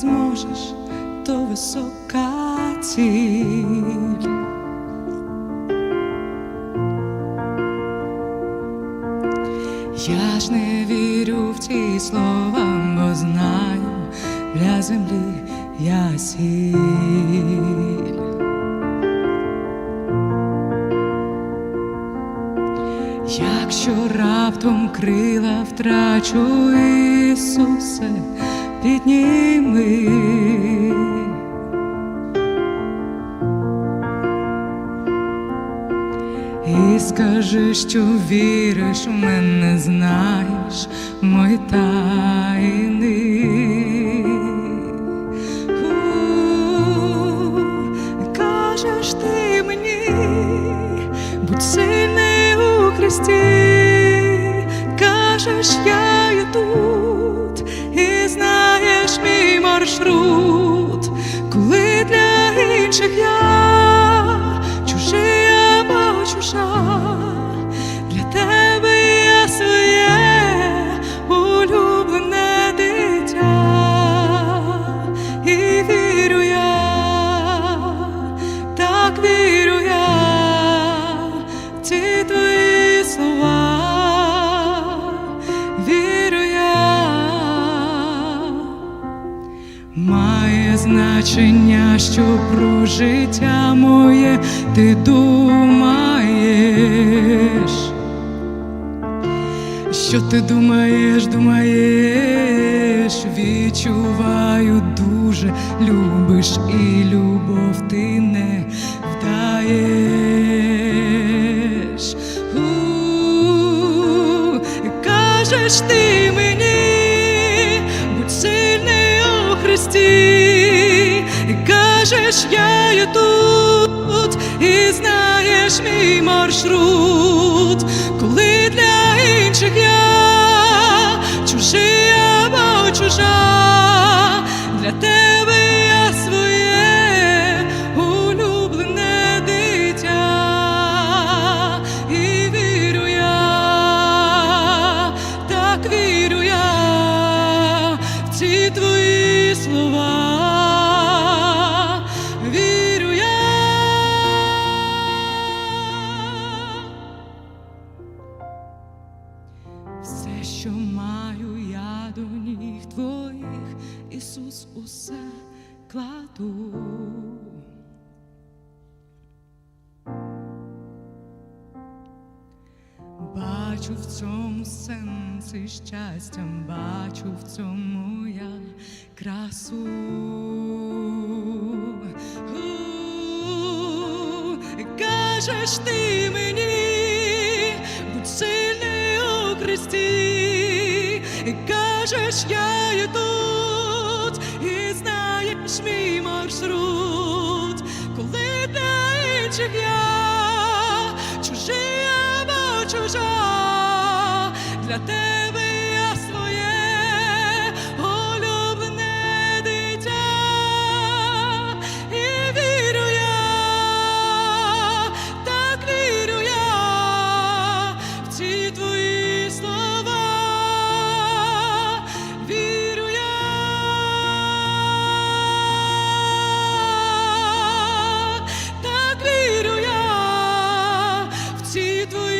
зможеш, то висока ціль. Я ж не вірю в ті слова, бо знаю, для землі я сіль. Якщо раптом крила втрачу Ісусе, підніми. І скажи, що віриш в мене, знаєш мої тайни. Кажеш ти мені, будь сильний у Христі, кажеш, я тут, і знаєш мій маршрут, коли для інших я значення, що про життя моє ти думаєш. Що ти думаєш, думаєш, відчуваю дуже любиш і любов ти не вдаєш. У, кажеш ти мені, будь кажеш, я є тут, і знаєш мій маршрут, коли для інших я чужий або чужа, для тебе я своє улюблене дитя, і вірю я, так вірю я в ці твої слова. Ісус, усе кладу. Бачу в цьому сенси щастя, бачу в цьому я красу. Кажеш ти мені, будь сильний у Христі, кажеш, я і знаєш мій маршрут, коли для інших я чужий або чужа, для тебе твої.